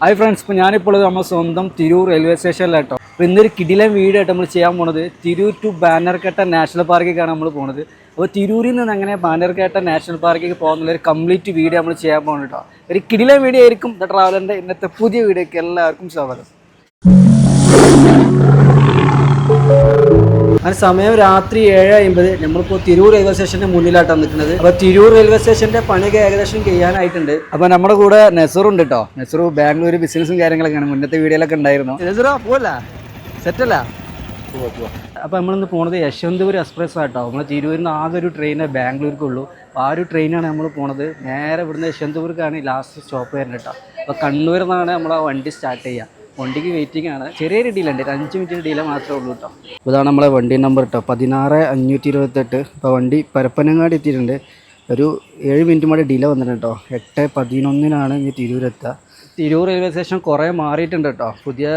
Hi friends ഇപ്പോൾ ഞാനിപ്പോൾ നമ്മൾ സ്വന്തം തിരൂർ റെയിൽവേ സ്റ്റേഷനിലാട്ടോ അപ്പോൾ ഇന്നൊരു കിടിലൻ വീടായിട്ട് നമ്മൾ ചെയ്യാൻ പോണത് തിരൂർ ടു ബാനർകട്ട നാഷണൽ പാർക്കിലേക്കാണ് നമ്മൾ പോണത്. അപ്പോൾ തിരൂരിൽ നിന്ന് അങ്ങനെ ബാനർകട്ട നാഷണൽ പാർക്കിലേക്ക് പോകുന്ന ഒരു കംപ്ലീറ്റ് വീഡിയോ നമ്മൾ ചെയ്യാൻ പോകുന്നത് കേട്ടോ ഒരു കിടിലൻ വീഡിയോ ആയിരിക്കും ദ ട്രാവലറിന്റെ ഇന്നത്തെ പുതിയ വീഡിയോയ്ക്ക് എല്ലാവർക്കും സ്വാഗതം. അങ്ങനെ സമയം രാത്രി ഏഴ് അമ്പത് നമ്മളിപ്പോൾ തിരൂർ റെയിൽവേ സ്റ്റേഷന്റെ മുന്നിലായിട്ടാണ് നിൽക്കുന്നത്. അപ്പോൾ തിരൂർ റെയിൽവേ സ്റ്റേഷന്റെ പണിയൊക്കെ ഏകദേശം ചെയ്യാനായിട്ടുണ്ട്. അപ്പോൾ നമ്മുടെ കൂടെ നെസറുണ്ട് കേട്ടോ നെസറു ബാംഗ്ലൂർ ബിസിനസ്സും കാര്യങ്ങളൊക്കെയാണ് മുന്നത്തെ വീഡിയോയിലൊക്കെ ഉണ്ടായിരുന്നു. നെസറോ പോവല്ല? സെറ്റല്ല അപ്പോൾ നമ്മളിന്ന് പോണത് യശ്വന്തപുരം എക്സ്പ്രസ് ആട്ടോ. നമ്മൾ തിരൂരിൽ നിന്ന് ആകെ ഒരു ട്രെയിനേ ബാംഗ്ലൂർക്കുള്ളൂ. അപ്പൊ ആ ഒരു ട്രെയിനാണ് നമ്മൾ പോണത്. നേരെ ഇവിടുന്ന് യശ്വന്തപുരക്കാണ് ലാസ്റ്റ് സ്റ്റോപ്പ് വരുന്നത് കേട്ടോ അപ്പോൾ കണ്ണൂരിൽ നിന്നാണ് നമ്മൾ ആ വണ്ടി സ്റ്റാർട്ട് ചെയ്യുക വണ്ടിക്ക് വെയിറ്റിംഗ് ആണ്. ചെറിയൊരു ഡീലുണ്ട് അഞ്ച് മിനിറ്റ് ഡീല മാത്രമേ ഉള്ളൂ കേട്ടോ അപ്പോൾ ഇതാണ് നമ്മളെ വണ്ടി നമ്പർ കേട്ടോ പതിനാറ് അഞ്ഞൂറ്റി ഇരുപത്തെട്ട് ഇപ്പോൾ വണ്ടി പരപ്പനങ്ങാടി എത്തിയിട്ടുണ്ട്. ഒരു ഏഴ് മിനിറ്റ് കൂടെ ഡിലേ വന്നിട്ടുണ്ട് കേട്ടോ എട്ട് പതിനൊന്നിനാണ് ഇനി തിരൂരെത്തുക തിരൂർ റെയിൽവേ സ്റ്റേഷൻ കുറേ മാറിയിട്ടുണ്ട് കേട്ടോ പുതിയ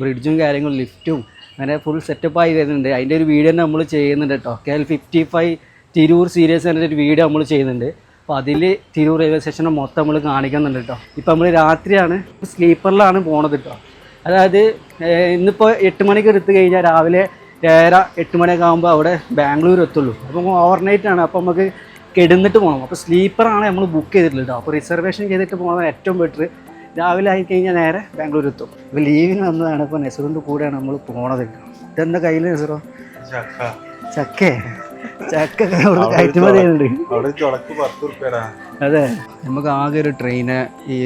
ബ്രിഡ്ജും കാര്യങ്ങളും ലിഫ്റ്റും അങ്ങനെ ഫുൾ സെറ്റപ്പായി വരുന്നുണ്ട്. അതിന്റെ ഒരു വീഡിയോ നമ്മൾ ചെയ്യുന്നുണ്ട് കേട്ടോ K L fifty five Tirur series എന്നൊരു ഒരു വീഡിയോ നമ്മൾ ചെയ്യുന്നുണ്ട്. അപ്പോൾ അതിൽ തിരൂർ റെയിൽവേ സ്റ്റേഷനെ മൊത്തം നമ്മൾ കാണിക്കുന്നുണ്ട് കേട്ടോ ഇപ്പോൾ നമ്മൾ രാത്രിയാണ് സ്ലീപ്പറിലാണ് പോണത് കേട്ടോ അതായത് ഇന്നിപ്പോൾ എട്ട് മണിക്ക് എടുത്തു കഴിഞ്ഞാൽ രാവിലെ ഏഴര എട്ട് മണിയൊക്കെ ആകുമ്പോൾ അവിടെ ബാംഗ്ലൂർ എത്തുള്ളൂ. അപ്പോൾ ഓവർനൈറ്റ് ആണ്. അപ്പോൾ നമുക്ക് കിടന്നിട്ട് പോകണം അപ്പോൾ സ്ലീപ്പറാണ് നമ്മൾ ബുക്ക് ചെയ്തിട്ടുള്ളത് കേട്ടോ അപ്പോൾ റിസർവേഷൻ ചെയ്തിട്ട് പോകുന്നത് ഏറ്റവും ബെറ്റർ രാവിലെ ആയി കഴിഞ്ഞാൽ നേരെ ബാംഗ്ലൂർ എത്തും. അപ്പോൾ ലീവിന് വന്നതാണ്. ഇപ്പോൾ നെസറിന്റെ കൂടെയാണ് നമ്മൾ പോണത്. ഇതെന്താ കയ്യിൽ നെസറോ? ചക്കേ. ചക്ക? കയറ്റുമതി ചെയ്യുന്നുണ്ട്. അതെ. നമുക്ക് ആകെ ഒരു ട്രെയിന് ഈ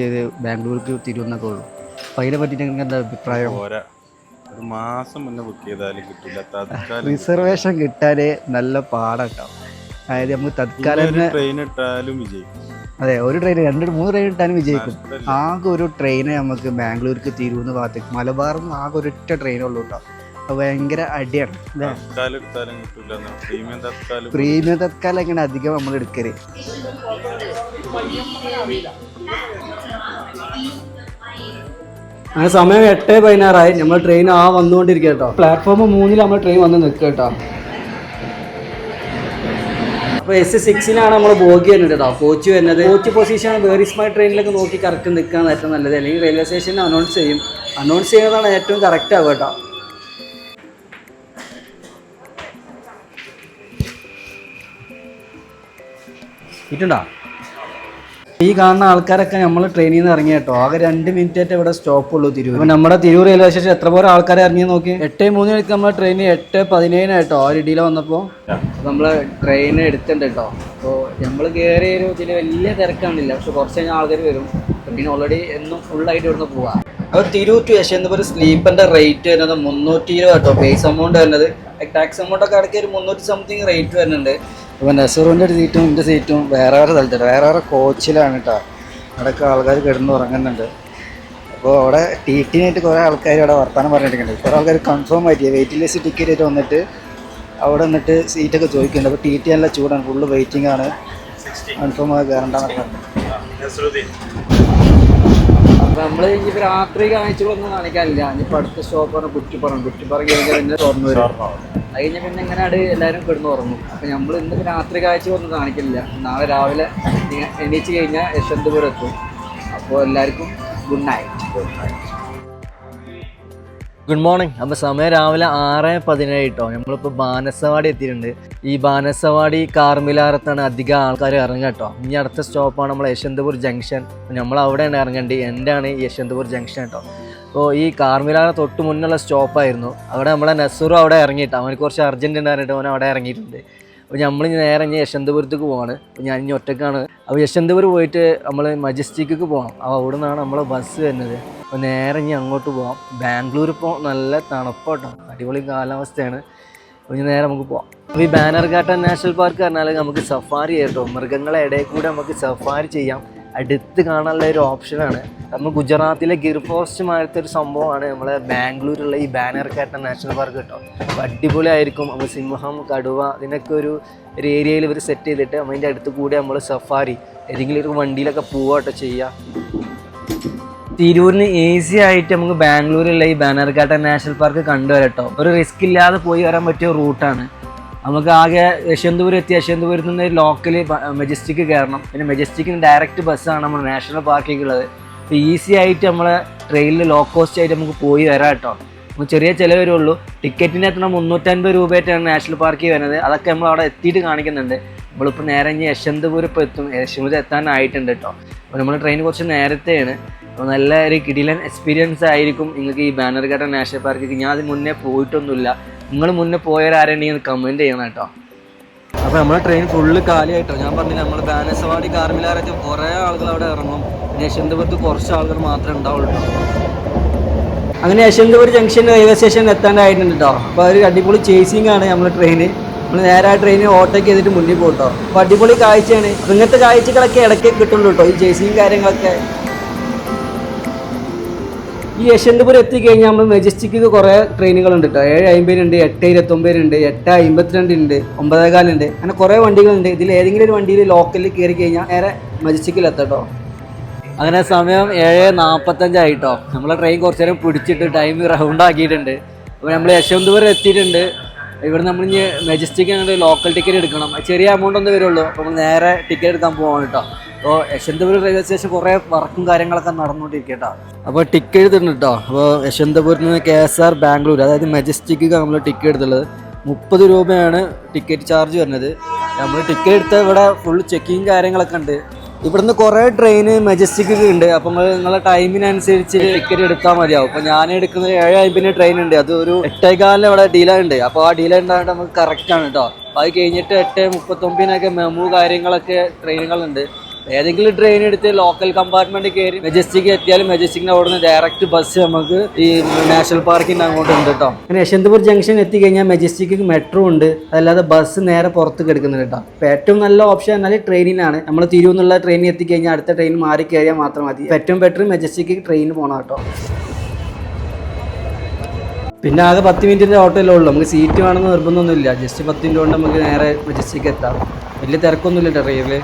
ബാംഗ്ലൂർക്ക് തിരുവന്നൊക്കെ ഉള്ളൂ. അപ്പോൾ അതിനെ പറ്റി നിങ്ങൾക്ക് എന്താ അഭിപ്രായം? പോരാ ഒരു മാസം മുന്നേ ബുക്ക് ചെയ്താലും കിട്ടില്ല തത്കാലം റിസർവേഷൻ കിട്ടാന് നല്ല പാടാട്ടോ. അതായത് നമുക്ക് തത്കാലം തന്നെ ട്രെയിൻ ഇട്ടാലും വിജയിക്കും. അതെ ഒരു ട്രെയിൻ രണ്ട് മൂന്ന് ട്രെയിൻ ഇട്ടാലും വിജയിക്കും. ആകെ ഒരു ട്രെയിന് നമുക്ക് ബാംഗ്ലൂർക്ക് തിരുവന്ന് ഭാഗത്തേക്ക് മലബാറിൽ നിന്ന് ആകെ ഒരൊറ്റ ട്രെയിനുള്ളൂ കേട്ടോ ഭയങ്കര അടിയാണ്. പ്രീമിയം തത്കാലം എങ്ങനെ അധികം നമ്മൾ എടുക്കൽ? അങ്ങനെ സമയം എട്ട് പതിനാറായി. നമ്മൾ ട്രെയിൻ ആ വന്നുകൊണ്ടിരിക്കുക കേട്ടോ. പ്ലാറ്റ്ഫോം മൂന്നിൽ നമ്മൾ ട്രെയിൻ വന്ന് നിൽക്കുക കേട്ടോ. അപ്പോൾ എസ് സിക്സിനാണ് നമ്മൾ ബോഗി വരുന്നത് കേട്ടോ. കോച്ച് വരുന്നത്. കോച്ച് പൊസിഷൻ വേറിസ് മൈ ട്രെയിനിലൊക്കെ നോക്കി കറക്റ്റ് നിൽക്കാൻ ഏറ്റവും നല്ലത്. അല്ലെങ്കിൽ റെയിൽവേ സ്റ്റേഷനിൽ അനൗൺസ് ചെയ്യും. അനൗൺസ് ചെയ്യുന്നതാണ് ഏറ്റവും കറക്റ്റ് ആവുക കേട്ടോ. ഇട്ടുണ്ടോ ഈ കാണുന്ന ആൾക്കാരൊക്കെ നമ്മൾ ട്രെയിനിൽ നിന്ന് ഇറങ്ങി കേട്ടോ. ആകെ രണ്ട് മിനിറ്റ് ആയിട്ട് ഇവിടെ സ്റ്റോപ്പ് ഉള്ളൂ തിരൂർ അപ്പോൾ നമ്മുടെ തിരൂർ റെയിൽവേ സ്റ്റേഷൻ എത്ര പോലെ ആൾക്കാരെ ഇറങ്ങി നോക്കി എട്ട് മൂന്ന് മണിക്ക് നമ്മൾ ട്രെയിൻ എട്ട് പതിനേഴായിട്ടോ ആ ഒരു ഇടിയിൽ വന്നപ്പോൾ നമ്മൾ ട്രെയിൻ എടുത്തിട്ടുണ്ട് കേട്ടോ. അപ്പോൾ നമ്മൾ കയറിയ ഒരു ഇതിൽ വലിയ തിരക്കാണില്ല പക്ഷെ കുറച്ച് കഴിഞ്ഞാൽ ആൾക്കാർ വരും. ട്രെയിൻ ഓൾറെഡി എന്നും ഫുള്ളായിട്ട് ഇവിടുന്ന് പോവാം. അപ്പോൾ തിരൂർ ടു യശന്തപുരം സ്ലീപ്പറിന്റെ റേറ്റ് വരുന്നത് മുന്നൂറ്റി ഇരുപത് കേട്ടോ. ബേസ് എമൗണ്ട് വരുന്നത്. ടാക്സ് എമൗണ്ട് ഒക്കെ അടക്കി ഒരു മുന്നൂറ്റി സംതിങ് റേറ്റ് വരുന്നുണ്ട്. അപ്പോൾ നെസറുവിന്റെ ഒരു സീറ്റും എന്റെ സീറ്റും വേറെ വേറെ സ്ഥലത്തുണ്ട് വേറെ വേറെ കോച്ചിലാണ് കേട്ടോ അവിടെയൊക്കെ ആൾക്കാർ കിടന്ന് ഉറങ്ങുന്നുണ്ട്. അപ്പോൾ അവിടെ ടി ടിനായിട്ട് കുറേ ആൾക്കാർ അവിടെ വർത്താനം പറഞ്ഞിട്ടുണ്ട് കുറേ ആൾക്കാർ കൺഫേം ആയിട്ട് വെയിറ്റിംഗ് ലിസ്റ്റ് ടിക്കറ്റ് ആയിട്ട് വന്നിട്ട് അവിടെ നിന്നിട്ട് സീറ്റൊക്കെ ചോദിക്കുന്നുണ്ട്. അപ്പോൾ ടി ടി നല്ല ചൂടാണ്. ഫുള്ള് വെയിറ്റിംഗ് ആണ്. കൺഫേം ആയി കയറണ്ടെന്നൊക്കെ നമ്മൾ ഈ രാത്രി കാഴ്ചകളൊന്നും കാണിക്കാനില്ല. ഇനിയിപ്പോൾ അടുത്ത സ്റ്റോപ്പാണ് കുറ്റിപ്പുറം കുറ്റിപ്പുറം കഴിഞ്ഞാൽ പിന്നെ തുറന്നു വരും. അത് കഴിഞ്ഞാൽ പിന്നെ ഇങ്ങനെ അവിടെ എല്ലാവരും കിടന്നു ഉറങ്ങും. അപ്പം നമ്മൾ ഇന്ന് രാത്രി കാഴ്ച ഒന്നും കാണിക്കില്ല നാളെ രാവിലെ എണീച്ച് കഴിഞ്ഞാൽ യശ്വന്തപുരം എത്തും. അപ്പോൾ എല്ലാവർക്കും good night good night good morning അപ്പോൾ സമയം രാവിലെ ആറ് പതിനേഴ് കേട്ടോ നമ്മളിപ്പോൾ ബാനസവാടി എത്തിയിട്ടുണ്ട്. ഈ ബാനസവാടി കാർമിലാറത്താണ് അധികം ആൾക്കാർ ഇറങ്ങുക കേട്ടോ ഇനി അടുത്ത സ്റ്റോപ്പാണ് നമ്മൾ യശവന്തപൂർ ജംഗ്ഷൻ നമ്മൾ അവിടെയാണ് ഇറങ്ങേണ്ടത്. എന്റെയാണ് ഈ ജംഗ്ഷൻ കേട്ടോ അപ്പോൾ ഈ കാർമിലാറ തൊട്ട് മുന്നുള്ള സ്റ്റോപ്പായിരുന്നു അവിടെ നമ്മളെ നസൂറും അവിടെ ഇറങ്ങിയിട്ട് അവന് കുറച്ച് അർജന്റ് ഉണ്ടായിരുന്നിട്ട് അവൻ അവിടെ ഇറങ്ങിയിട്ടുണ്ട്. അപ്പോൾ നമ്മൾ നേരെ ഇനി യശ്വന്തപുരത്തേക്ക് പോവാണ്. അപ്പോൾ ഞാൻ ഇനി ഒറ്റക്കാണ്. അപ്പോൾ യശ്വന്തപുരം പോയിട്ട് നമ്മൾ മജസ്റ്റിക്ക് പോകണം അപ്പോൾ അവിടെ നിന്നാണ് നമ്മളെ ബസ് വരുന്നത്. അപ്പോൾ നേരെ ഇനി അങ്ങോട്ട് പോവാം. ബാംഗ്ലൂർ ഇപ്പോൾ നല്ല തണുപ്പാട്ടോ. അടിപൊളി കാലാവസ്ഥയാണ്. അപ്പോൾ ഇനി നേരെ നമുക്ക് പോവാം. അപ്പോൾ ഈ ബാനർഘാട്ട നാഷണൽ പാർക്ക് പറഞ്ഞാൽ നമുക്ക് സഫാരി കേട്ടോ. മൃഗങ്ങളെ ഇടയിൽ കൂടെ നമുക്ക് സഫാരി ചെയ്യാം. അടുത്ത് കാണാനുള്ള ഒരു ഓപ്ഷനാണ് നമ്മൾ ഗുജറാത്തിലെ ഗിർ ഫോറസ്റ്റ് മാരത്തെ ഒരു സംഭവമാണ് നമ്മളെ ബാംഗ്ലൂരുള്ള ഈ ബാനർ കേട്ട നാഷണൽ പാർക്ക് കേട്ടോ. അപ്പോൾ അടിപൊളിയായിരിക്കും. നമ്മൾ സിംഹം കടുവ ഇതിനൊക്കെ ഒരു ഒരു ഏരിയയിൽ ഇവർ സെറ്റ് ചെയ്തിട്ട് അതിന്റെ അടുത്ത് കൂടെ നമ്മൾ സഫാരി ഏതെങ്കിലും ഒരു വണ്ടിയിലൊക്കെ പോവാട്ടോ ചെയ്യുക തിരൂരിന് ഈസി ആയിട്ട് നമുക്ക് ബാംഗ്ലൂരിലുള്ള ഈ ബാനർഘാട്ട നാഷണൽ പാർക്ക് കണ്ടുവരട്ടോ ഒരു റിസ്ക് ഇല്ലാതെ പോയി വരാൻ പറ്റിയ റൂട്ടാണ് നമുക്ക് ആകെ യശ്വന്തപുരം എത്തി. യശ്വന്തപുരത്ത് നിന്ന് ലോക്കൽ മെജസ്റ്റിക്ക് കയറണം. പിന്നെ മെജസ്റ്റിക്കിന് ഡയറക്റ്റ് ബസ്സാണ് നമ്മൾ നാഷണൽ പാർക്കിലേക്ക് ഉള്ളത് അപ്പോൾ ഈസി ആയിട്ട് നമ്മൾ ട്രെയിനിൽ ലോ കോസ്റ്റ് ആയിട്ട് നമുക്ക് പോയി വരാം കേട്ടോ. നമുക്ക് ചെറിയ ചിലവ് ഉള്ളൂ ടിക്കറ്റിന് എത്ര മുന്നൂറ്റൻപത് രൂപയായിട്ടാണ് നാഷണൽ പാർക്കിൽ വരുന്നത്. അതൊക്കെ നമ്മൾ അവിടെ എത്തിയിട്ട് കാണിക്കുന്നുണ്ട്. നമ്മളിപ്പോൾ നേരെ ഇനി യശന്തപൂർ ഇപ്പോൾ എത്തും. യശന്തപൂർ എത്താനായിട്ടുണ്ട് കേട്ടോ. അപ്പോൾ നമ്മൾ ട്രെയിൻ കുറച്ച് നേരത്തെയാണ്. അപ്പോൾ നല്ല ഒരു കിടിലൻ എക്സ്പീരിയൻസ് ആയിരിക്കും നിങ്ങൾക്ക് ഈ ബാനർഘട്ട നാഷണൽ പാർക്കിൽ ഞാൻ അത് മുന്നേ പോയിട്ടൊന്നുമില്ല. നിങ്ങൾ മുന്നേ പോയവരാരുണ്ടെങ്കിൽ കമന്റ് ചെയ്യണം കേട്ടോ. അപ്പോൾ നമ്മുടെ ട്രെയിൻ ഫുള്ള് കാലിയായിട്ടോ. ഞാൻ പറഞ്ഞില്ല നമ്മൾ ബാനസവാടി കാർമിലാരൊക്കെ കുറേ ആളുകൾ അവിടെ ഇറങ്ങും. യശന്തപുരത്ത് കുറച്ച് ആളുകൾ മാത്രമേ ഉണ്ടാവുള്ളൂ അങ്ങനെ യശ്വന്തപുരം ജംഗ്ഷൻ റെയിൽവേ സ്റ്റേഷൻ എത്താണ്ടായിട്ടുണ്ട് കേട്ടോ അപ്പോൾ ഒരു അടിപൊളി ചേസിങ് ആണ് നമ്മുടെ ട്രെയിന് നമ്മൾ നേരെ ആ ട്രെയിൻ ഓട്ടോക്ക് ചെയ്തിട്ട് മുന്നിൽ പോകട്ടോ അപ്പോൾ അടിപൊളി കാഴ്ചയാണ്. ഇങ്ങനത്തെ കാഴ്ചകളൊക്കെ ഇടയ്ക്ക് കിട്ടുള്ളൂ കേട്ടോ ഈ ചേസിങ് കാര്യങ്ങളൊക്കെ. ഈ യശ്വന്തപുരം എത്തിക്കഴിഞ്ഞാൽ നമ്മൾ മെജസ്റ്റിക്ക് കുറേ ട്രെയിനുകളുണ്ട് കേട്ടോ ഏഴ് അമ്പതിനുണ്ട് എട്ട് ഇരുപത്തൊമ്പതിനുണ്ട് എട്ട് അമ്പത്തിരണ്ട് ഉണ്ട് ഒമ്പതേകാലുണ്ട് അങ്ങനെ കുറേ വണ്ടികളുണ്ട്. ഇതിൽ ഏതെങ്കിലും ഒരു വണ്ടിയിൽ ലോക്കലിൽ കയറി കഴിഞ്ഞാൽ നേരെ മെജസ്റ്റിക്കിൽ എത്തട്ടോ അങ്ങനെ സമയം ഏഴ് നാൽപ്പത്തഞ്ചായിട്ടോ നമ്മളെ ട്രെയിൻ കുറച്ച് നേരം പിടിച്ചിട്ട് ടൈം റൗണ്ട് ആക്കിയിട്ടുണ്ട്. അപ്പോൾ നമ്മൾ യശവന്തപുരം എത്തിയിട്ടുണ്ട്. ഇവിടെ നമ്മൾ ഇനി മെജസ്റ്റിക് അങ്ങോട്ട് ലോക്കൽ ടിക്കറ്റ് എടുക്കണം. ചെറിയ എമൗണ്ട് ഒന്നും വരുള്ളൂ. അപ്പോൾ നമ്മൾ നേരെ ടിക്കറ്റ് എടുക്കാൻ പോവാണ് കേട്ടോ അപ്പോൾ യശ്വന്തപുരം റെയിൽവേ സ്റ്റേഷൻ കുറേ വർക്കും കാര്യങ്ങളൊക്കെ നടന്നുകൊണ്ടിരിക്കട്ടോ അപ്പോൾ ടിക്കറ്റ് എടുത്തിട്ടുണ്ട് കേട്ടോ അപ്പോൾ യശ്വന്തപുരത്ത് നിന്ന് കെ എസ് ആർ ബാംഗ്ലൂർ അതായത് മെജസ്റ്റിക്ക് നമ്മൾ ടിക്കറ്റ് എടുത്തുള്ളത് മുപ്പത് രൂപയാണ് ടിക്കറ്റ് ചാർജ് വരുന്നത്. നമ്മൾ ടിക്കറ്റ് എടുത്ത ഇവിടെ ഫുൾ ചെക്കിങ് കാര്യങ്ങളൊക്കെ ഉണ്ട്. ഇവിടുന്ന് കുറേ ട്രെയിൻ മെജസ്റ്റിക് ഉണ്ട്. അപ്പം നിങ്ങളെ ടൈമിനനുസരിച്ച് ടിക്കറ്റ് എടുത്താൽ മതിയാവും. അപ്പോൾ ഞാൻ എടുക്കുന്നത് ഏഴ് അമ്പതിന് ട്രെയിൻ ഉണ്ട്. അത് ഒരു എട്ടേകാലിന് ഇവിടെ ഡീലർ ഉണ്ട്. അപ്പോൾ ആ ഡീലർ ഉണ്ടായിട്ട് നമുക്ക് കറക്റ്റ് ആണ് കേട്ടോ അത് കഴിഞ്ഞിട്ട് എട്ട് മുപ്പത്തൊമ്പതിനൊക്കെ മെമു കാര്യങ്ങളൊക്കെ ട്രെയിനുകളുണ്ട് ഏതെങ്കിലും ട്രെയിൻ എടുത്ത് ലോക്കൽ കമ്പാർട്ട്മെന്റ് കയറി മെജസ്റ്റിക് എത്തിയാലും മെജസ്റ്റിക്കിന് അവിടെ നിന്ന് ഡയറക്റ്റ് ബസ് നമുക്ക് ഈ നാഷണൽ പാർക്കിന് അങ്ങോട്ട് ഉണ്ട് കേട്ടോ അങ്ങനെ യശ്വന്തപൂർ ജംഗ്ഷൻ എത്തിക്കഴിഞ്ഞാൽ മെജസ്റ്റിക്ക് മെട്രോ ഉണ്ട്. അതല്ലാതെ ബസ് നേരെ പുറത്ത് കിടക്കുന്നുണ്ട് കേട്ടോ ഏറ്റവും നല്ല ഓപ്ഷൻ എന്നാൽ ട്രെയിനിനാണ് നമ്മൾ തിരുവന്നുള്ള ട്രെയിനിൽ എത്തിക്കഴിഞ്ഞാൽ അടുത്ത ട്രെയിൻ മാറി കയറിയാൽ മാത്രം മതി. ഏറ്റവും ബെറ്റർ മെജസ്റ്റിക്ക് ട്രെയിനിന് പോകണം കേട്ടോ പിന്നെ ആകെ പത്ത് മിനിറ്റിന്റെ ഓട്ടോയിലേ ഉള്ളൂ. നമുക്ക് സീറ്റ് വേണമെന്ന് നിർബന്ധമൊന്നുമില്ല. ജസ്റ്റ് പത്ത് മിനിറ്റ് കൊണ്ട് നമുക്ക് നേരെ മെജസ്റ്റിക്ക് എത്താം. വലിയ തിരക്കൊന്നുമില്ല ട്രെയിനിൽ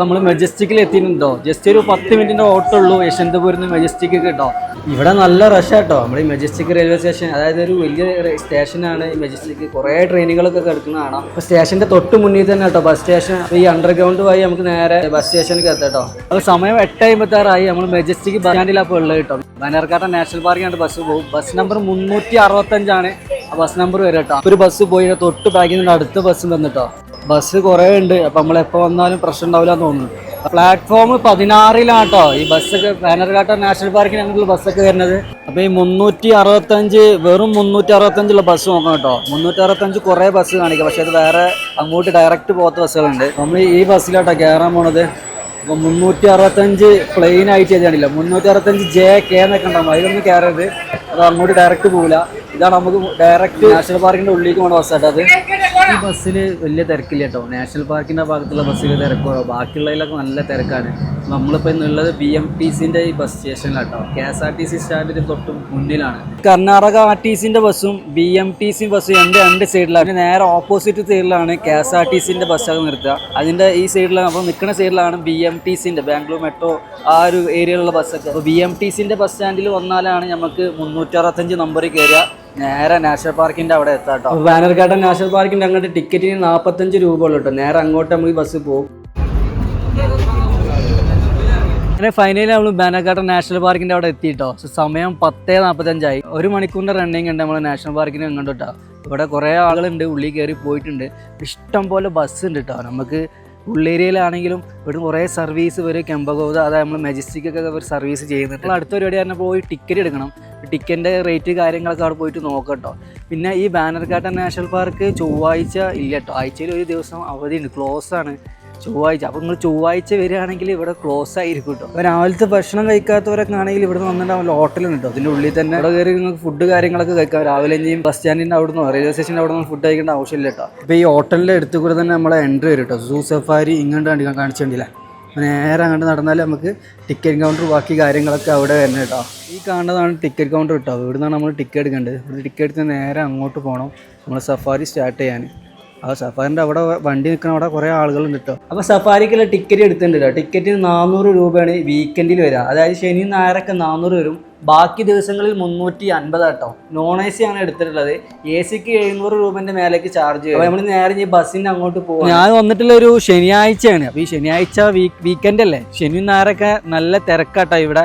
നമ്മൾ മെജസ്റ്റിക്കിൽ എത്തിയിട്ടുണ്ടോ? ജസ്റ്റ് ഒരു പത്ത് മിനിറ്റിന്റെ ഓട്ടോ ഉള്ളൂ യശവന്തപുരം നിന്ന് മെജസ്റ്റിക്ക് കേട്ടോ ഇവിടെ നല്ല റഷ് ആട്ടോ. നമ്മൾ ഈ മെജസ്റ്റിക് റെയിൽവേ സ്റ്റേഷൻ അതായത് ഒരു വലിയ സ്റ്റേഷനാണ് ഈ മെജസ്റ്റിക് കുറേ ട്രെയിനുകളൊക്കെ കിടക്കുന്ന കാണാം. അപ്പോൾ സ്റ്റേഷന്റെ തൊട്ട് മുന്നിൽ തന്നെ കേട്ടോ ബസ് സ്റ്റേഷൻ ഈ അണ്ടർഗ്രൗണ്ട് വഴി നമുക്ക് നേരെ ബസ് സ്റ്റേഷനിലേക്ക് എത്താം കേട്ടോ അപ്പോൾ സമയം എട്ട് അമ്പത്താറായി നമ്മൾ മെജസ്റ്റിക് ബസ് സ്റ്റാൻഡിലാണ് ഉള്ളത് കേട്ടോ ബനർക്കാട്ട നാഷണൽ പാർക്കിനാണ് ബസ് പോകും. ബസ് നമ്പർ മുന്നൂറ്റി അറുപത്തഞ്ചാണ്. ആ ബസ് നമ്പർ വരെ കേട്ടോ ഒരു ബസ് പോയി തൊട്ട് ബാഗിൽ നിന്ന് അടുത്ത ബസ് വന്നിട്ടോ ബസ് കുറേ ഉണ്ട്. അപ്പം നമ്മൾ എപ്പോൾ വന്നാലും പ്രശ്നം ഉണ്ടാവില്ല എന്ന് തോന്നുന്നു. പ്ലാറ്റ്ഫോം പതിനാറിലാട്ടോ. ഈ ബസ്സൊക്കെ ബാനർഘാട്ട നാഷണൽ പാർക്കിന് അങ്ങനെയുള്ള ബസ്സൊക്കെ വരുന്നത്. അപ്പോൾ ഈ മുന്നൂറ്റി അറുപത്തഞ്ച് വെറും മുന്നൂറ്റി അറുപത്തഞ്ചുള്ള ബസ് നോക്കണം കേട്ടോ. മുന്നൂറ്റി അറുപത്തഞ്ച് കുറേ ബസ് കാണിക്കാം. പക്ഷേ അത് വേറെ അങ്ങോട്ട് ഡയറക്റ്റ് പോകാത്ത ബസ്സുകളുണ്ട് നമ്മൾ ഈ ബസ്സിലാട്ടോ കയറാൻ പോണത്. അപ്പോൾ മുന്നൂറ്റി അറുപത്തഞ്ച് പ്ലെയിൻ ആയിട്ട് ചെയ്തിട്ടില്ല മുന്നൂറ്റി അറുപത്തഞ്ച് ജെ കെ എന്നൊക്കെ ഉണ്ടാവും. അതിലൊന്നും കയറരുത് അത് അങ്ങോട്ട് ഡയറക്റ്റ് പോകില്ല ഇതാണ് നമുക്ക് ഡയറക്റ്റ് നാഷണൽ പാർക്കിന്റെ ഉള്ളിലേക്ക് പോകുന്ന ബസ് അത്. ഈ ബസ്സിൽ വലിയ തിരക്കില്ല കേട്ടോ നാഷണൽ പാർക്കിന്റെ ഭാഗത്തുള്ള ബസ്സിൽ തിരക്കോ? ബാക്കിയുള്ളതിലൊക്കെ നല്ല തിരക്കാണ്. നമ്മളിപ്പോൾ ഇന്നുള്ളത് ബി എം ടി സിന്റെ ഈ bus സ്റ്റേഷനിലാട്ടോ K S R T C സ്റ്റാൻഡിന് തൊട്ട് മുന്നിലാണ്. കർണാടക ആർ ടി സിന്റെ ബസ്സും ബി എം ടി സി ബസ്സും എന്റെ രണ്ട് സൈഡിലാണ് നേരെ ഓപ്പോസിറ്റ് സൈഡിലാണ് കെ എസ് ആർ ടി സിന്റെ ബസ്സൊക്കെ നിർത്തുക. അതിന്റെ ഈ സൈഡിലാണ് അപ്പോൾ നിൽക്കുന്ന സൈഡിലാണ് ബി എം ടി സിന്റെ ബാംഗ്ലൂർ മെട്രോ ആ ഒരു ഏരിയയിലുള്ള ബസ്സൊക്കെ അപ്പോൾ ബി എം ടി സിന്റെ ബസ് സ്റ്റാൻഡിൽ വന്നാലാണ് നമുക്ക് മുന്നൂറ്റി അറുപത്തഞ്ച് നമ്പറിൽ കയറുക നേരെ നാഷണൽ പാർക്കിന്റെ അവിടെ എത്താട്ടോ കേട്ടോ ബാനർഘാട്ടൻ നാഷണൽ പാർക്കിന്റെ അങ്ങോട്ട് ടിക്കറ്റിന് നാപ്പത്തഞ്ച് രൂപ ഉള്ളൂ കേട്ടോ നേരെ അങ്ങോട്ട് നമുക്ക് ബസ് പോകും അങ്ങനെ ഫൈനലി നമ്മൾ ബാനക്കാട്ട നാഷണൽ പാർക്കിന്റെ അവിടെ എത്തിയിട്ടോ സമയം പത്തേ നാൽപ്പത്തഞ്ചായി ഒരു മണിക്കൂറിന്റെ റണ്ണിങ് ഉണ്ട് നമ്മൾ നാഷണൽ പാർക്കിന് അങ്ങോട്ട് കേട്ടോ ഇവിടെ കുറേ ആളുകളുണ്ട് ഉള്ളിൽ കയറി പോയിട്ടുണ്ട്. ഇഷ്ടം പോലെ ബസ് ഉണ്ട് കേട്ടോ നമുക്ക് ഉള്ളേരിയയിലാണെങ്കിലും ഇവിടെ കുറേ സർവീസ് വരും. കെമ്പഗോത അതായത് നമ്മൾ മെജസ്റ്റിക്കൊക്കെ ഒരു സർവീസ് ചെയ്യുന്നുണ്ട്. നമ്മൾ അടുത്ത പരിപാടി തന്നെ പോയി ടിക്കറ്റ് എടുക്കണം. ടിക്കറ്റിന്റെ റേറ്റ് കാര്യങ്ങളൊക്കെ അവിടെ പോയിട്ട് നോക്കട്ടോ കേട്ടോ പിന്നെ ഈ ബാനർഘാട്ട നാഷണൽ പാർക്ക് ചൊവ്വാഴ്ച ഇല്ല കേട്ടോ ആഴ്ചയിൽ ഒരു ദിവസം അവധിയുണ്ട്. ക്ലോസ് ആണ് ചൊവ്വാഴ്ച. അപ്പോൾ നിങ്ങൾ ചൊവ്വാഴ്ച വരികയാണെങ്കിൽ ഇവിടെ ക്ലോസ് ആയിരിക്കും കേട്ടോ അപ്പോൾ രാവിലത്തെ ഭക്ഷണം കഴിക്കാത്തവരൊക്കെ ആണെങ്കിൽ ഇവിടെ വന്നിട്ടുണ്ടാവും ഹോട്ടലുണ്ട് കേട്ടോ അതിന്റെ ഉള്ളിൽ തന്നെ അവിടെ കയറി നിങ്ങൾക്ക് ഫുഡ് കാര്യങ്ങളൊക്കെ കഴിക്കാം. രാവിലെ ഇനിയും ബസ് സ്റ്റാൻഡിന്റെ അവിടെ നിന്ന് റെയിൽവേ സ്റ്റേഷന്റെ അവിടെ നിന്ന് ഫുഡ് കഴിക്കേണ്ട ആവശ്യമില്ല കേട്ടോ ഇപ്പോൾ ഈ ഹോട്ടലിന്റെ അടുത്ത് കൂടെ തന്നെ നമ്മൾ എൻട്രി വരും കേട്ടോ സൂ സഫാരി ഇങ്ങോട്ട് കാണിച്ചിട്ടുണ്ടല്ലേ നേരെ അങ്ങോട്ട് നടന്നാലേ നമുക്ക് ടിക്കറ്റ് കൗണ്ടർ ബാക്കി കാര്യങ്ങളൊക്കെ അവിടെ വരുന്നത് കേട്ടോ. ഈ കാണുന്നതാണ് ടിക്കറ്റ് കൗണ്ടർ കേട്ടോ. ഇവിടുന്നാണ് നമ്മൾ ടിക്കറ്റ് എടുക്കേണ്ടത്. ഇവിടെ ടിക്കറ്റ് എടുത്ത് നേരെ അങ്ങോട്ട് പോകണം നമ്മൾ സഫാരി സ്റ്റാർട്ട് ചെയ്യാൻ ആ സഫാരിന്റെ അവിടെ വണ്ടി നിൽക്കുന്ന അവിടെ കുറേ ആളുകളുണ്ട് കേട്ടോ. അപ്പോൾ സഫാരിക്കുള്ള ടിക്കറ്റ് എടുത്തിട്ടുണ്ട് കേട്ടോ. ടിക്കറ്റിന് നാനൂറ് രൂപയാണ് വീക്കെൻഡിൽ വരിക അതായത് ശനി ഞായറൊക്കെ നാനൂറ് വരും. ബാക്കി ദിവസങ്ങളിൽ മുന്നൂറ്റി അൻപത് കേട്ടോ നോൺ എ സി ആണ് എടുത്തിട്ടുള്ളത്. എ സിക്ക് എഴുന്നൂറ് രൂപന്റെ മേലേക്ക് ചാർജ് ചെയ്യും നമ്മൾ നേരെ ഈ ബസ്സിന് അങ്ങോട്ട് പോകും ഞാൻ വന്നിട്ടുള്ള ഒരു ശനിയാഴ്ചയാണ്. അപ്പോൾ ഈ ശനിയാഴ്ച വീക്ക് വീക്കെൻഡ് അല്ലേ? ശനി ഞായറൊക്കെ നല്ല തിരക്കാട്ടോ ഇവിടെ.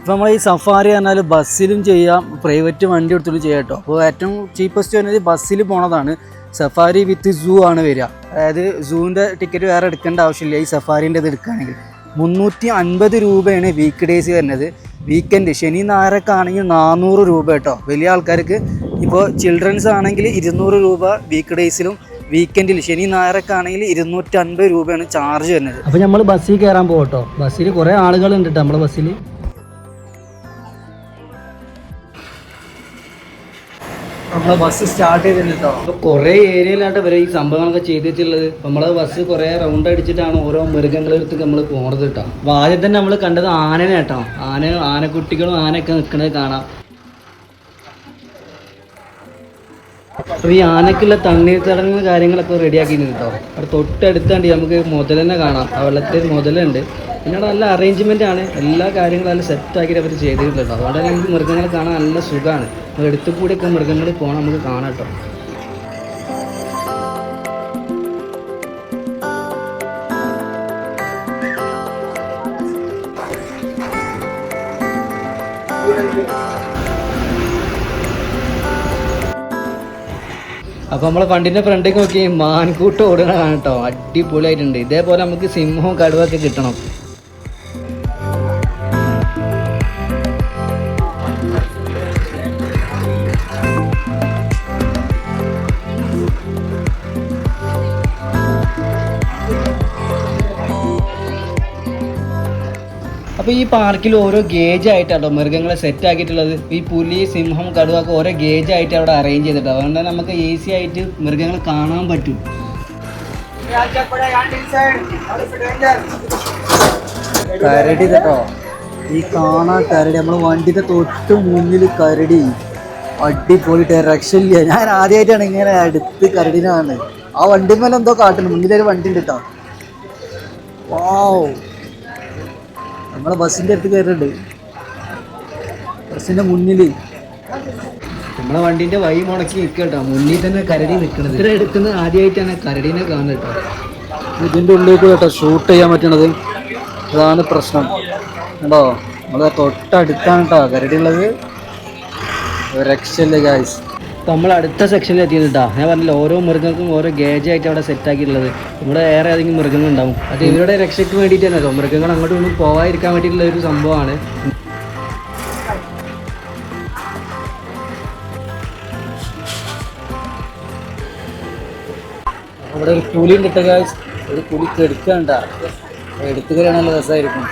ഇപ്പോൾ നമ്മൾ ഈ സഫാരി പറഞ്ഞാൽ ബസ്സിലും ചെയ്യാം പ്രൈവറ്റ് വണ്ടി എടുത്തിട്ട് ചെയ്യാം കേട്ടോ അപ്പോൾ ഏറ്റവും ചീപ്പസ്റ്റ് വരുന്നത് ബസ്സിൽ പോണതാണ്. സഫാരി വിത്ത് സൂ ആണ് വരിക. അതായത് സൂവിന്റെ ടിക്കറ്റ് വേറെ എടുക്കേണ്ട ആവശ്യമില്ല. ഈ സഫാരിന്റെ ഇത് എടുക്കുകയാണെങ്കിൽ മുന്നൂറ്റി അൻപത് രൂപയാണ് വീക്ക് ഡേയ്സ് വരുന്നത്. വീക്കെൻഡ് ശനി ഞായറൊക്കെ ആണെങ്കിൽ നാനൂറ് രൂപ കേട്ടോ. വലിയ ആൾക്കാർക്ക് ഇപ്പോൾ ചിൽഡ്രൻസ് ആണെങ്കിൽ ഇരുന്നൂറ് രൂപ വീക്ക് ഡേയ്സിലും വീക്കെൻഡിൽ ശനി ഞായറൊക്കെ ആണെങ്കിൽ ഇരുന്നൂറ്റമ്പത് രൂപയാണ് ചാർജ് വരുന്നത്. അപ്പോൾ നമ്മൾ ബസ്സിൽ കയറാൻ പോകട്ടോ ബസ്സിൽ കുറേ ആളുകളുണ്ട് കേട്ടോ നമ്മുടെ ബസ്സിൽ നമ്മളെ ബസ് സ്റ്റാർട്ട് ചെയ്തിട്ടോ അപ്പോൾ കുറേ ഏരിയയിലായിട്ട് വരെ ഈ സംഭവങ്ങളൊക്കെ ചെയ്തിട്ടുള്ളത്. നമ്മളെ ബസ് കുറേ റൗണ്ട് അടിച്ചിട്ടാണ് ഓരോ മൃഗങ്ങളെ എടുത്ത് നമ്മൾ പോണത് കേട്ടോ അപ്പോൾ ആദ്യം തന്നെ നമ്മൾ കണ്ടത് ആനനെ കേട്ടോ ആന ആനക്കുട്ടികളും ആനയൊക്കെ നിൽക്കുന്നത് കാണാം. അപ്പോൾ ഈ ആനക്കുള്ള തണ്ണീർത്തടങ്ങൾ കാര്യങ്ങളൊക്കെ റെഡിയാക്കിയിട്ടുണ്ട് കേട്ടോ അവിടെ തൊട്ടടുത്താണ്ട് നമുക്ക് മുതലെന്നെ കാണാം. ആ വെള്ളത്തിൽ മുതലുണ്ട്. പിന്നെ അവിടെ നല്ല അറേഞ്ച്മെന്റ് ആണ്. എല്ലാ കാര്യങ്ങളും നല്ല സെറ്റ് ആക്കിയിട്ട് അവർ ചെയ്തിട്ടുണ്ട് അതുകൊണ്ട് തന്നെ നമുക്ക് മൃഗങ്ങളെ കാണാൻ നല്ല സുഖമാണ് എടുത്തു കൂടിയൊക്കെ മൃഗങ്ങൾ പോകണം നമുക്ക് കാണാം കേട്ടോ. അപ്പോൾ നമ്മളെ വണ്ടിന്റെ ഫ്രണ്ടിലേക്ക് നോക്കി മാൻകൂട്ട് ഓടുകയാണ് കേട്ടോ. അടിപൊളിയായിട്ടുണ്ട്. ഇതേപോലെ നമുക്ക് സിംഹവും കടുവൊക്കെ കിട്ടണം. അപ്പോൾ ഈ പാർക്കിൽ ഓരോ ഗേജ് ആയിട്ടാട്ടോ മൃഗങ്ങളെ സെറ്റ് ആക്കിയിട്ടുള്ളത്. ഈ പുലി സിംഹം കടുവ ഒക്കെ ഓരോ ഗേജ് ആയിട്ട് അവിടെ അറേഞ്ച് ചെയ്തിട്ട്. അതുകൊണ്ട് നമുക്ക് ഈസി ആയിട്ട് മൃഗങ്ങളെ കാണാൻ പറ്റും. കരടി കേട്ടോ ഈ കാണാൻ കരടി. നമ്മൾ വണ്ടിന്റെ തൊട്ട് മുന്നിൽ കരടി. അടിപൊളിട്ട് രക്ഷയില്ല ഞാൻ ആദ്യമായിട്ടാണ് ഇങ്ങനെ അടുത്ത് കരടിനാണ് ആ വണ്ടി എന്തോ കാട്ടുന്നു. മുന്നിലൊരു വണ്ടി ഉണ്ട് കേട്ടോ. വാവ് നമ്മളെ ബസ്സിന്റെ അടുത്ത് കയറുന്നുണ്ട് ബസ്സിന്റെ മുന്നിൽ നമ്മളെ വണ്ടിന്റെ വൈ മുടക്കി നിൽക്കട്ടോ മുന്നിൽ തന്നെ കരടി നിൽക്കണത് ഇത്ര എടുക്കുന്നത് ആദ്യമായിട്ടാണ് കരടീനെ കാണുന്നത് കേട്ടോ ഇതിന്റെ ഉള്ളിൽ കൂടെ കേട്ടോ ഷൂട്ട് ചെയ്യാൻ പറ്റണത്. അതാണ് പ്രശ്നം. കണ്ടോ? നമ്മളെ തൊട്ടടുത്താണ് കേട്ടോ കരടി ഉള്ളത്. രക്ഷയില്ല ഗായ്സ് നമ്മൾ അടുത്ത സെക്ഷനിൽ എത്തിയിട്ടാ ഞാൻ പറഞ്ഞില്ല ഓരോ മൃഗങ്ങൾക്കും ഓരോ ഗേജ് ആയിട്ട് അവിടെ സെറ്റ് ആക്കിയിട്ടുള്ളത്. ഇവിടെ ഏറെ ഏതെങ്കിലും മൃഗങ്ങൾ ഉണ്ടാവും അത് ഇവരുടെ രക്ഷയ്ക്ക് വേണ്ടിയിട്ട് തന്നെ മൃഗങ്ങൾ അങ്ങോട്ടും ഇങ്ങോട്ടും പോകാതിരിക്കാൻ വേണ്ടിയിട്ടുള്ള ഒരു സംഭവമാണ്. അവിടെ ഒരു പുലി ഉണ്ട് കേട്ടോ ഒരു പുലി കെടുക്കണ്ട എടുത്തു നല്ല രസമായിരിക്കും.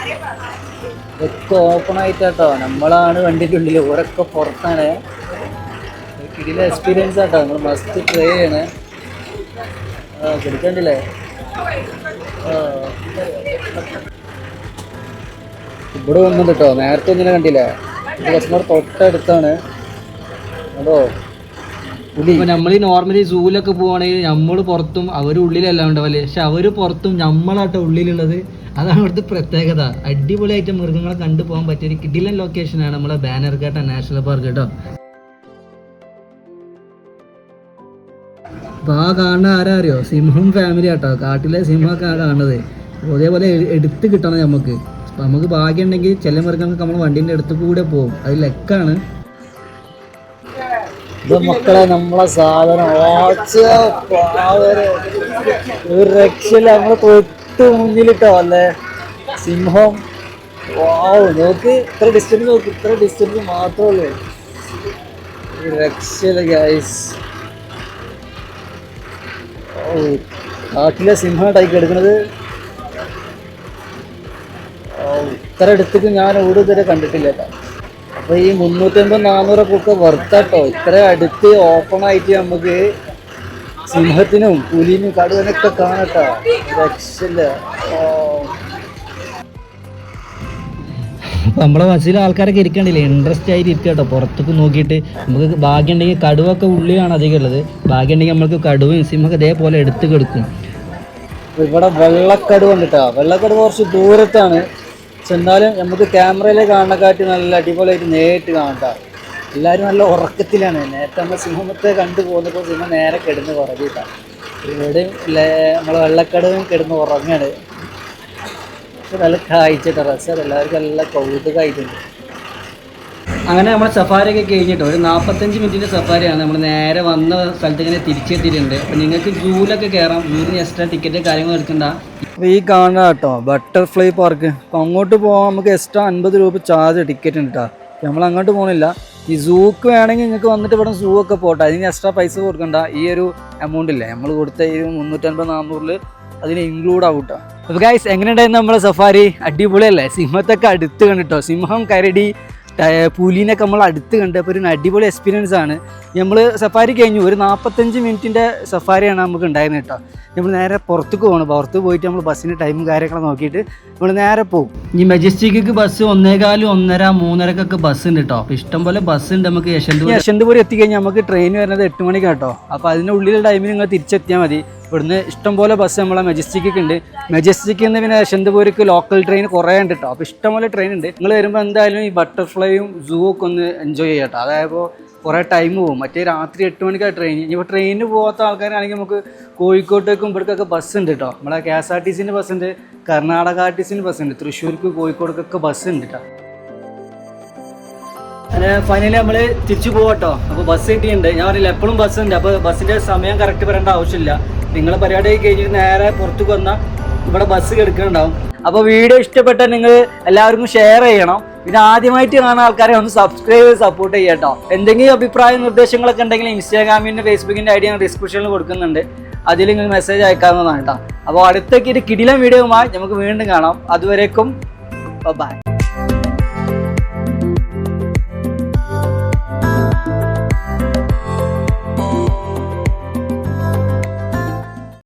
ഒക്കെ ഓപ്പൺ ആയിട്ടാട്ടോ നമ്മളാണ് വണ്ടിന്റെ ഉള്ളിൽ ഓരൊക്കെ പുറത്താണ്. ഇതിലെ എക്സ്പീരിയൻസ് ആട്ടോ. നമ്മൾ മസ്റ്റ് ട്രൈ ചെയ്യണേ. ആ കെടുക്കണ്ടില്ലേ. ഇവിടെ വന്നിട്ടുണ്ട് കേട്ടോ നേരത്തെ ഇങ്ങനെ കണ്ടില്ലേ? ഇത് കസ്റ്റമർ തൊട്ടടുത്താണ്. അതോ? പുലി. നോർമലി സൂലൊക്കെ പോവാണെങ്കിൽ നമ്മൾ പുറത്തും അവർ ഉള്ളിലല്ല ഉണ്ടാവല്ലേ പക്ഷെ അവർ പുറത്തും നമ്മളാട്ടോ ഉള്ളിലുള്ളത്. അതാണ് ഇവിടുത്തെ പ്രത്യേകത. അടിപൊളിയായിട്ട് മൃഗങ്ങളെ കണ്ടു പോകാൻ പറ്റിയ ഒരു കിടിലൻ ലൊക്കേഷനാണ് നമ്മളെ ബാനർഘട്ട നാഷണൽ പാർക്ക് കേട്ടോ അപ്പൊ ആ കാണുന്ന ആരാ അറിയോ സിംഹം ഫാമിലി ആട്ടോ. കാട്ടിലെ സിംഹമൊക്കെ ആ കാണുന്നത്. അപ്പോൾ അതേപോലെ എടുത്ത് കിട്ടണം നമുക്ക് അപ്പോൾ നമുക്ക് ഭാഗ്യം ഉണ്ടെങ്കിൽ ചില മൃഗങ്ങൾക്ക് നമ്മൾ വണ്ടീന്റെ അടുത്ത് കൂടെ പോകും. അത് ലെക്കാണ്. മക്കളെ നമ്മളെ സാധനം. ഒരു രക്ഷയില്ല. തൊട്ട് മുന്നിലിട്ടോ അല്ലേ? സിംഹം. വാവ് നോക്ക്. ഇത്ര ഡിസ്റ്റൻസ് നോക്ക്. ഇത്ര ഡിസ്റ്റൻസ് മാത്രമേ ഉള്ളൂ. രക്ഷയില്ല കാട്ടിലെ സിംഹമായിട്ടായിരിക്കും എടുക്കുന്നത്. ഇത്ര അടുത്തേക്ക് ഞാൻ ഒരു ഇതുവരെ കണ്ടിട്ടില്ല കേട്ടോ. അപ്പൊ ഈ മുന്നൂറ്റമ്പത് നാനൂറൊക്കെ ഒക്കെ വർത്താട്ടോ ഇത്ര അടുത്ത് ഓപ്പൺ ആയിട്ട് നമുക്ക് സിംഹത്തിനും പുലിനും കടുവനൊക്കെ കാണട്ടോ രക്ഷയില്ല. നമ്മളെ ബസ്സിൽ ആൾക്കാരൊക്കെ ഇരിക്കണ്ടില്ലേ ഇൻട്രസ്റ്റ് ആയിട്ട് ഇരിക്കുക കേട്ടോ പുറത്തൊക്കെ നോക്കിയിട്ട് നമുക്ക് ഭാഗ്യം ഉണ്ടെങ്കിൽ കടുവൊക്കെ ഉള്ളിലാണ് അധികം ഉള്ളത്. ഭാഗ്യം ഉണ്ടെങ്കിൽ നമുക്ക് കടുവയും സിംഹൊക്കെ ഇതേപോലെ എടുത്ത് കെടുക്കും. ഇവിടെ വെള്ളക്കടുവ കേട്ടോ വെള്ളക്കടുവ കുറച്ച് ദൂരത്താണ്. എന്നാലും നമുക്ക് ക്യാമറയിൽ കാണുന്നക്കാട്ടി നല്ല അടിപൊളിയായിട്ട് നേരിട്ട് കാണട്ടാ എല്ലാവരും നല്ല ഉറക്കത്തിലാണ്. നേരത്തെ നമ്മൾ സിംഹത്തെ കണ്ടു പോകുന്നപ്പോൾ സിംഹം നേരെ കിടന്ന് കുറവിട്ടാണ് ഇവിടെയും നമ്മൾ വെള്ളക്കടവും കിടന്ന് ഉറങ്ങാണ്. നല്ല കാഴ്ച രസം എല്ലാവർക്കും നല്ല കൗതുകമായിട്ടുണ്ട് അങ്ങനെ നമ്മുടെ സഫാരി ഒക്കെ കഴിഞ്ഞിട്ട്? ഒരു നാൽപ്പത്തഞ്ച് മിനിറ്റിന്റെ സഫാരിയാണ്. നമ്മൾ നേരെ വന്ന സ്ഥലത്ത് ഇങ്ങനെ തിരിച്ചെത്തിയിട്ടുണ്ട്. അപ്പോൾ നിങ്ങൾക്ക് ജൂലൊക്കെ കയറാം ജൂലിന് എക്സ്ട്രാ ടിക്കറ്റ് കാര്യങ്ങൾ എടുക്കണ്ട. അപ്പോൾ ഈ കാണുക കേട്ടോ ബട്ടർഫ്ലൈ പാർക്ക് അപ്പോൾ അങ്ങോട്ട് പോകാൻ നമുക്ക് എക്സ്ട്രാ അൻപത് രൂപ ചാർജ് ടിക്കറ്റ് ഉണ്ട് കേട്ടോ നമ്മൾ അങ്ങോട്ട് പോകണില്ല ഈ സൂക്ക് വേണമെങ്കിൽ നിങ്ങൾക്ക് വന്നിട്ട് ഇവിടെ സൂ ഒക്കെ പോട്ടെ. അതിന് എക്സ്ട്രാ പൈസ കൊടുക്കണ്ട. ഈ ഒരു എമൗണ്ട് ഇല്ലേ? നമ്മൾ കൊടുത്ത ഈ മുന്നൂറ്റൻപത് നാന്നൂറിൽ അതിന് ഇൻക്ലൂഡ് ആവും കേട്ടോ അപ്പോൾ ഗൈസ് എങ്ങനെയുണ്ടായിരുന്നു നമ്മളെ സഫാരി? അടിപൊളിയല്ലേ? സിംഹത്തൊക്കെ അടുത്ത് കണ്ടിട്ടോ? സിംഹം കരടി പുലിനൊക്കെ നമ്മൾ അടുത്ത് കണ്ട്. അപ്പോൾ ഒരു അടിപൊളി എക്സ്പീരിയൻസ് ആണ്. നമ്മൾ സഫാരി കഴിഞ്ഞു. ഒരു നാൽപ്പത്തഞ്ച് മിനിറ്റിന്റെ സഫാരിയാണ് നമുക്ക് ഉണ്ടായിരുന്നത് കേട്ടോ. നമ്മൾ നേരെ പുറത്തേക്ക് പോകണം. പുറത്ത് പോയിട്ട് നമ്മൾ ബസ്സിന് ടൈമും കാര്യങ്ങളൊക്കെ നോക്കിയിട്ട് നമ്മൾ നേരെ പോകും ഈ മെജസ്റ്റിക്ക് ബസ് ഒന്നേകാലും ഒന്നര മൂന്നരക്കൊക്കെ ബസ് ഉണ്ട് കേട്ടോ. അപ്പോൾ ഇഷ്ടംപോലെ ബസ് ഉണ്ട് നമുക്ക് യശന്ത് യശന്തപുരം എത്തിക്കഴിഞ്ഞാൽ നമുക്ക് ട്രെയിൻ വരുന്നത് എട്ട് മണിക്കാട്ടോ കേട്ടോ. അപ്പോൾ അതിന്റെ ഉള്ളിലെ ടൈമിൽ നിങ്ങൾ തിരിച്ചെത്തിയാൽ മതി. ഇവിടുന്ന് ഇഷ്ടംപോലെ ബസ് നമ്മളെ മെജസ്റ്റിക്ക് ഉണ്ട് മെജസ്റ്റിക്കിൽ നിന്ന് പിന്നെ യശന്തപൂരിക്ക് ലോക്കൽ ട്രെയിൻ കുറേ ഉണ്ട് കേട്ടോ അപ്പോൾ ഇഷ്ടംപോലെ ട്രെയിൻ ഉണ്ട് നിങ്ങൾ വരുമ്പോൾ എന്തായാലും ഈ ബട്ടർഫ്ലൈയും സൂ ഒക്കെ ഒന്ന് എൻജോയ് ചെയ്യാം കേട്ടോ അതായത് കുറേ ടൈം പോകും മറ്റേ രാത്രി എട്ട് മണിക്കാണ് ട്രെയിൻ ഇനിയിപ്പോൾ ട്രെയിനിന് പോകാത്ത ആൾക്കാരാണെങ്കിൽ നമുക്ക് കോഴിക്കോട്ടേക്കും ഇവിടേക്കൊക്കെ ബസ് ഉണ്ട് കേട്ടോ നമ്മളെ കെ എസ് ആർ ടി സിന്റെ ബസ് ഉണ്ട് കർണാടക ആർ ടി സിന്റെ ബസ് ഉണ്ട് തൃശ്ശൂർക്ക് കോഴിക്കോടേക്കൊക്കെ ബസ് ഉണ്ട് കേട്ടോ ഫൈനലി നമ്മൾ തിരിച്ചു പോകട്ടോ അപ്പോൾ ബസ് കിട്ടിയിട്ടുണ്ട് ഞാൻ പറയില്ല എപ്പോഴും ബസ് ഉണ്ട് അപ്പോൾ ബസ്സിന്റെ സമയം കറക്റ്റ് വരേണ്ട ആവശ്യമില്ല. നിങ്ങൾ പരിപാടി കഴിഞ്ഞിട്ട് നേരെ പുറത്തേക്ക് വന്നാൽ ഇവിടെ ബസ് കിടക്കുന്നുണ്ടാവും അപ്പോൾ വീഡിയോ ഇഷ്ടപ്പെട്ടാൽ നിങ്ങൾ എല്ലാവർക്കും ഷെയർ ചെയ്യണം. പിന്നെ ആദ്യമായിട്ട് കാണുന്ന ആൾക്കാരെ ഒന്ന് സബ്സ്ക്രൈബ് ചെയ്ത് സപ്പോർട്ട് ചെയ്യട്ടോ എന്തെങ്കിലും അഭിപ്രായ നിർദ്ദേശങ്ങളൊക്കെ ഉണ്ടെങ്കിൽ ഇൻസ്റ്റാഗ്രാമിന്റെ ഫേസ്ബുക്കിന്റെ ഐഡിയ ഡിസ്ക്രിപ്ഷനിൽ കൊടുക്കുന്നുണ്ട്. അതിൽ നിങ്ങൾ മെസ്സേജ് അയക്കാവുന്നതാണ് കേട്ടോ അപ്പോൾ അടുത്തേക്ക് ഒരു കിടിലം വീഡിയോയുമായി നമുക്ക് വീണ്ടും കാണാം. അതുവരേക്കും ബൈ